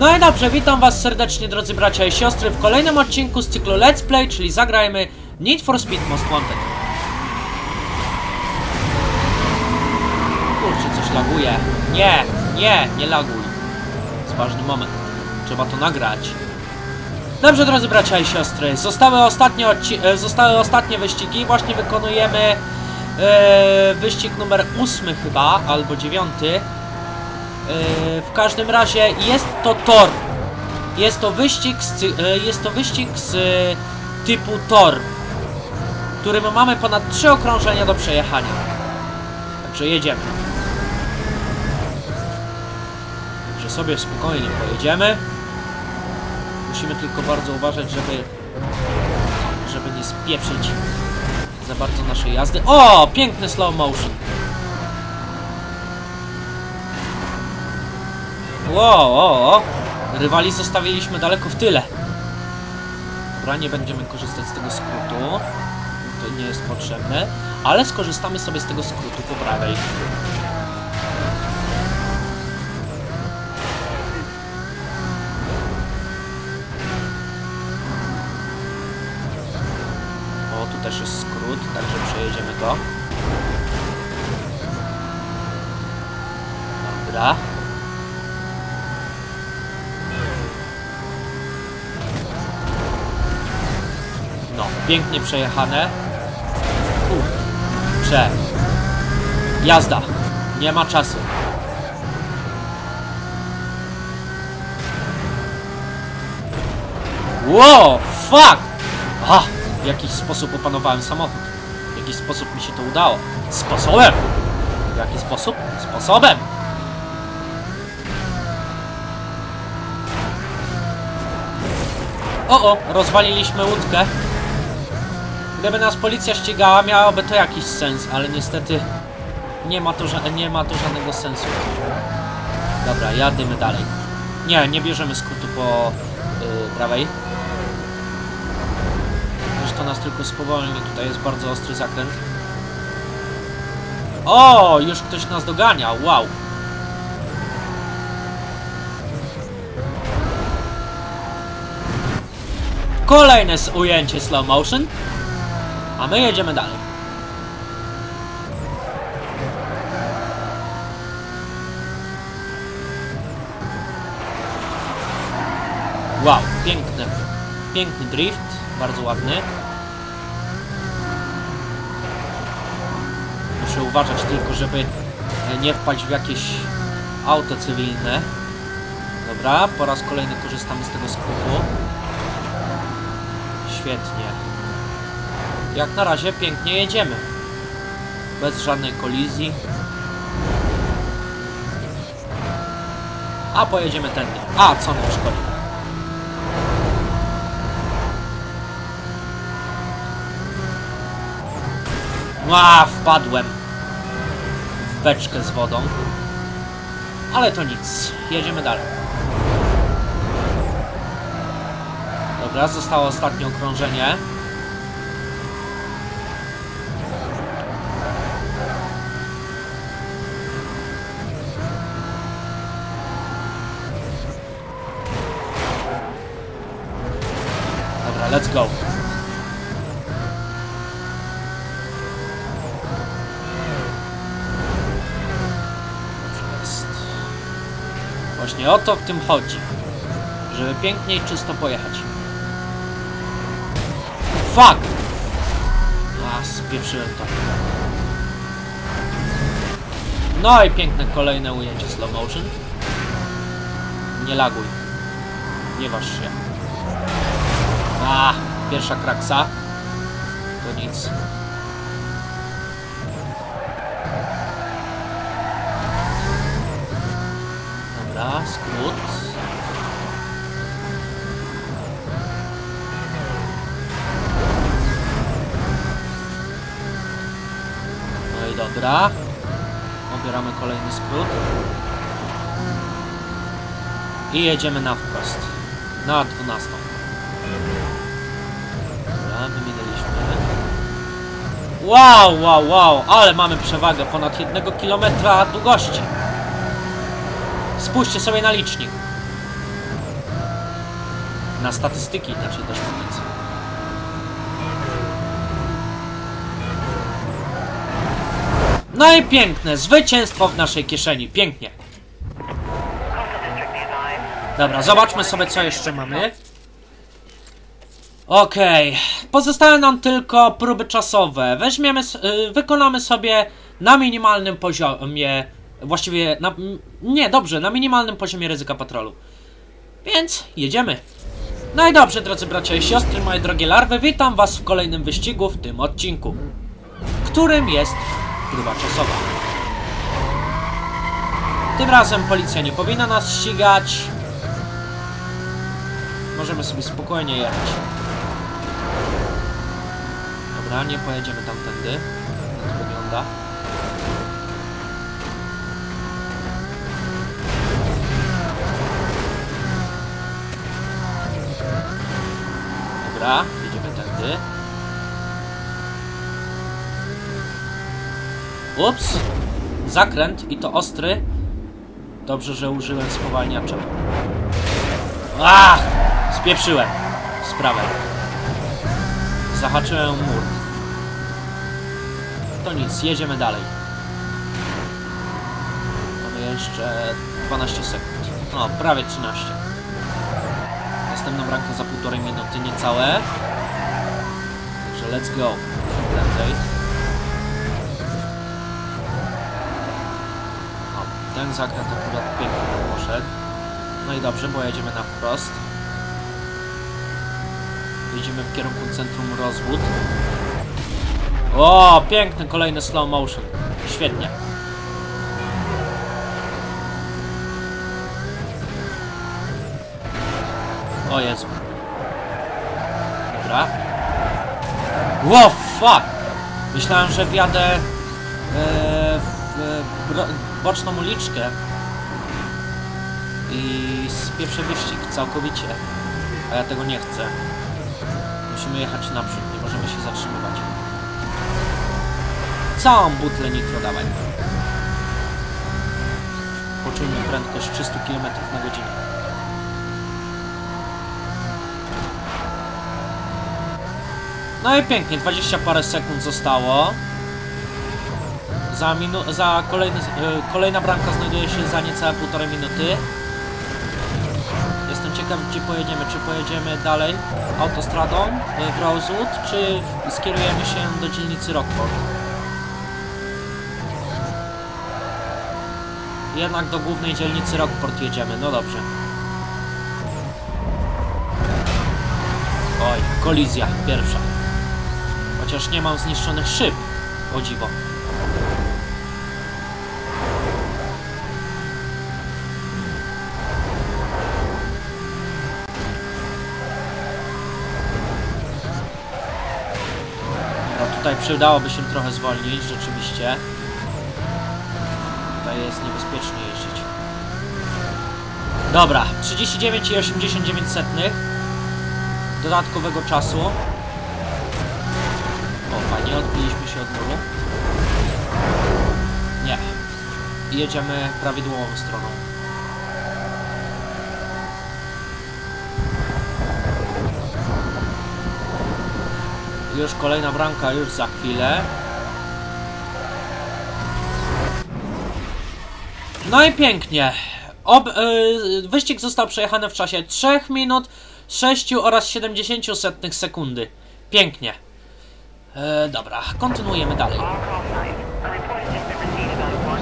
No i dobrze, witam was serdecznie drodzy bracia i siostry w kolejnym odcinku z cyklu Let's Play, czyli zagrajmy Need for Speed Most Wanted. Kurczę, coś laguje. Nie, nie, nie laguj. Jest ważny moment. Trzeba to nagrać. Dobrze, drodzy bracia i siostry, zostały ostatnie, e, zostały ostatnie wyścigi. Właśnie wykonujemy yy, wyścig numer 8 chyba, albo 9 w każdym razie jest to tor. Jest to wyścig z, e, jest to wyścig z e, typu tor, którym mamy ponad trzy okrążenia do przejechania. Także jedziemy. Także sobie spokojnie pojedziemy. Musimy tylko bardzo uważać, żeby żeby nie spieprzyć za bardzo naszej jazdy. O, piękny slow motion. Wow, o, o. Rywali zostawiliśmy daleko w tyle. Dobra, nie będziemy korzystać z tego skrótu. To nie jest potrzebne. Ale skorzystamy sobie z tego skrótu po prawej. O, tu też jest skrót, także przejedziemy go. Dobra. No, pięknie przejechane. Kurczę. Jazda. Nie ma czasu. Wow, fuck! A, w jakiś sposób opanowałem samochód. W jakiś sposób mi się to udało. Sposobem! W jaki sposób? Sposobem! O, o, rozwaliliśmy łódkę. Gdyby nas policja ścigała, miałoby to jakiś sens, ale niestety nie ma to, nie ma to żadnego sensu. Dobra, jadymy dalej. Nie, nie bierzemy skrótu po yy, prawej. To nas tylko spowolni, tutaj jest bardzo ostry zakręt. O, już ktoś nas dogania, wow. Kolejne ujęcie slow motion. A my jedziemy dalej. Wow, piękny, piękny drift, bardzo ładny. Muszę uważać tylko, żeby nie wpaść w jakieś auto cywilne. Dobra, po raz kolejny korzystamy z tego skrótu. Świetnie. Jak na razie pięknie jedziemy. Bez żadnej kolizji. A pojedziemy tędy. A, co nam szkodzi? A, wpadłem w beczkę z wodą. Ale to nic. Jedziemy dalej. Dobra, zostało ostatnie okrążenie. Let's go. Właśnie o to w tym chodzi. Żeby pięknie i czysto pojechać. Fuck! A, spieprzyłem to. No i piękne kolejne ujęcie slow motion. Nie laguj. Nie waż się. A, pierwsza kraksa. To nic. Dobra, skrót. No i dobra. Obieramy kolejny skrót. I jedziemy na wprost. Na 12. Dobra, wyminęliśmy. Wow, wow, wow, ale mamy przewagę ponad jednego kilometra długości. Spójrzcie sobie na licznik. Na statystyki inaczej też mówiąc. No i piękne, zwycięstwo w naszej kieszeni, pięknie. Dobra, zobaczmy sobie co jeszcze mamy. Okej, pozostały nam tylko próby czasowe. Weźmiemy, y, wykonamy sobie na minimalnym poziomie, właściwie, na, nie, dobrze, na minimalnym poziomie ryzyka patrolu. Więc jedziemy. No i dobrze, drodzy bracia i siostry, moje drogie larwy, witam was w kolejnym wyścigu w tym odcinku, którym jest próba czasowa. Tym razem policja nie powinna nas ścigać. Możemy sobie spokojnie jechać. Dobra, nie pojedziemy tamtędy. Jak to wygląda. Dobra, jedziemy tędy. Ups! Zakręt i to ostry. Dobrze, że użyłem spowalniacza. Ach! Spieprzyłem sprawę. Zahaczyłem mur. To nic, jedziemy dalej. Mamy jeszcze 12 sekund. No, prawie 13. Następna bramka za półtorej minuty, niecałe. Także let's go. Prędzej. O, ten zakręt akurat pięknie poszedł. No i dobrze, bo jedziemy na wprost. Jedziemy w kierunku centrum Rosewood. O, piękny kolejny slow motion. Świetnie. O Jezu. Dobra. Wow, fuck! Myślałem, że wjadę e, w bro, boczną uliczkę i spieprzę wyścig całkowicie. A ja tego nie chcę. Musimy jechać naprzód, nie możemy się zatrzymywać. Całą butlę nitro dawaj. Poczujmy prędkość 300 km na godzinę. No i pięknie, 20 parę sekund zostało. Za, minu za kolejny, y, kolejna bramka znajduje się za niecałe półtorej minuty. Jestem ciekaw, gdzie pojedziemy. Czy pojedziemy dalej autostradą y, w Rosewood, czy skierujemy się do dzielnicy Rockport? Jednak do głównej dzielnicy Rockport jedziemy, no dobrze. Oj, kolizja pierwsza. Chociaż nie mam zniszczonych szyb, o dziwo. No tutaj przydałoby się trochę zwolnić, rzeczywiście. Jest niebezpiecznie jeździć. Dobra, 39,89 setnych dodatkowego czasu. O, fajnie, odbiliśmy się od muru. Nie. Jedziemy prawidłową stroną. Już kolejna bramka, już za chwilę. No i pięknie. Ob, y, wyścig został przejechany w czasie 3 minut 6 oraz 70 setnych sekundy. Pięknie. E, dobra, kontynuujemy dalej.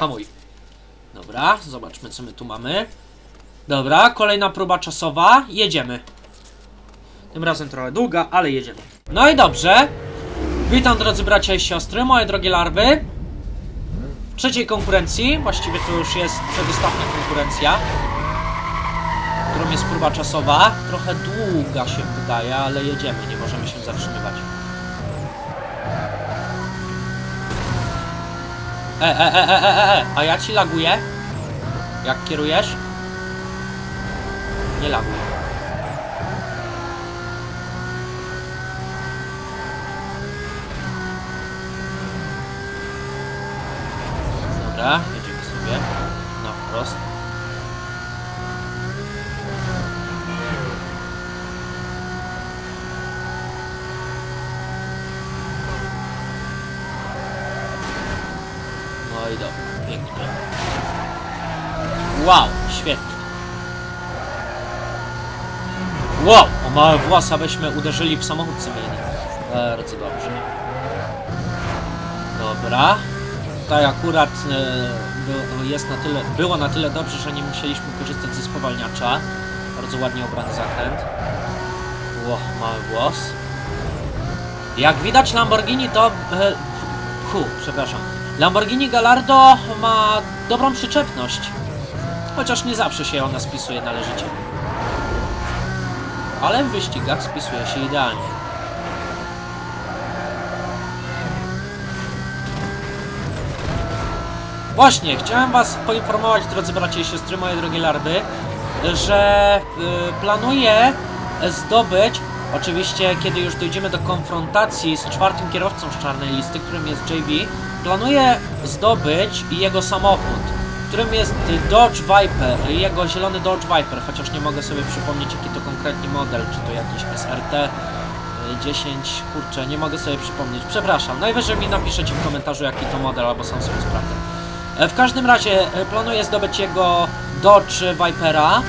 Hamuj. Dobra, zobaczmy co my tu mamy. Dobra, kolejna próba czasowa. Jedziemy. Tym razem trochę długa, ale jedziemy. No i dobrze. Witam drodzy bracia i siostry, moje drogie larwy. Trzeciej konkurencji, właściwie to już jest przedostatnia konkurencja, którą jest próba czasowa. Trochę długa się wydaje, ale jedziemy, nie możemy się zatrzymywać. E, e, e, e, e, e, a ja ci laguję? Jak kierujesz? Nie laguj. Dobra, jedziemy sobie na wprost. No i dobra, pięknie. Wow, świetnie. Wow, o małe własa byśmy uderzyli w samochód cywilny. Bardzo dobrze. Dobra. Tutaj akurat e, jest na tyle, było na tyle dobrze, że nie musieliśmy korzystać ze spowalniacza. Bardzo ładnie obrany zakręt. Ło, mały włos. Jak widać Lamborghini to... E, hu, przepraszam. Lamborghini Gallardo ma dobrą przyczepność. Chociaż nie zawsze się ona spisuje należycie. Ale w wyścigach spisuje się idealnie. Właśnie, chciałem was poinformować, drodzy bracia i siostry, moje drogie larby, że y, planuję zdobyć, oczywiście kiedy już dojdziemy do konfrontacji z czwartym kierowcą z czarnej listy, którym jest JB, planuję zdobyć jego samochód, którym jest Dodge Viper, jego zielony Dodge Viper, chociaż nie mogę sobie przypomnieć jaki to konkretnie model, czy to jakiś SRT y, 10, kurczę, nie mogę sobie przypomnieć, przepraszam, najwyżej mi napiszecie w komentarzu jaki to model, albo sam sobie sprawdzę. E, W każdym razie e, planuję zdobyć jego Dodge Vipera.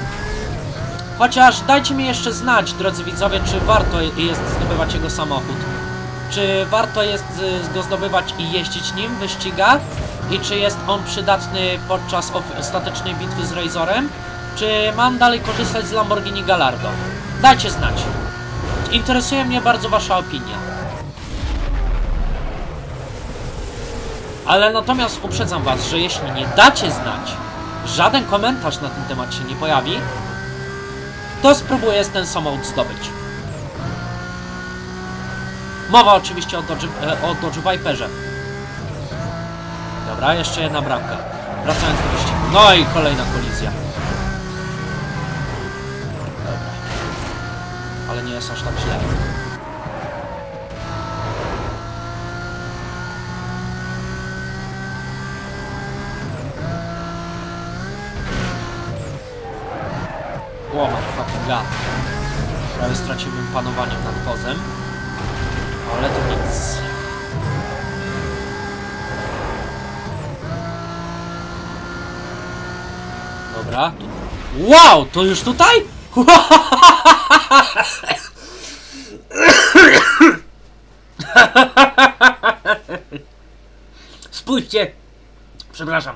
Chociaż dajcie mi jeszcze znać, drodzy widzowie, czy warto jest zdobywać jego samochód. Czy warto jest y, go zdobywać i jeździć nim w wyścigach? I czy jest on przydatny podczas ostatecznej bitwy z Razorem? Czy mam dalej korzystać z Lamborghini Gallardo? Dajcie znać. Interesuje mnie bardzo wasza opinia. Ale natomiast uprzedzam was, że jeśli nie dacie znać, żaden komentarz na ten temat się nie pojawi, to spróbuję ten samochód zdobyć. Mowa oczywiście o Dodge, e, o Dodge Viperze. Dobra, jeszcze jedna bramka. Wracając do wyścigu. No i kolejna kolizja. Dobra. Ale nie jest aż tak źle. God. Prawie straciłbym panowanie nad wozem. Ale to nic. Dobra. Wow, to już tutaj? Spójrzcie. Przepraszam.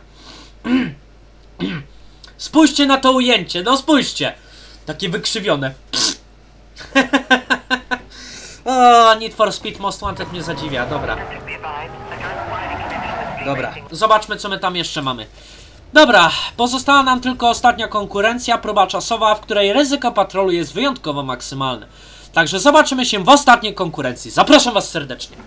Spójrzcie na to ujęcie, no spójrzcie. Takie wykrzywione. o, Need for Speed Most Wanted mnie zadziwia, dobra. Dobra, zobaczmy co my tam jeszcze mamy. Dobra, pozostała nam tylko ostatnia konkurencja, próba czasowa, w której ryzyko patrolu jest wyjątkowo maksymalne. Także zobaczymy się w ostatniej konkurencji. Zapraszam Was serdecznie.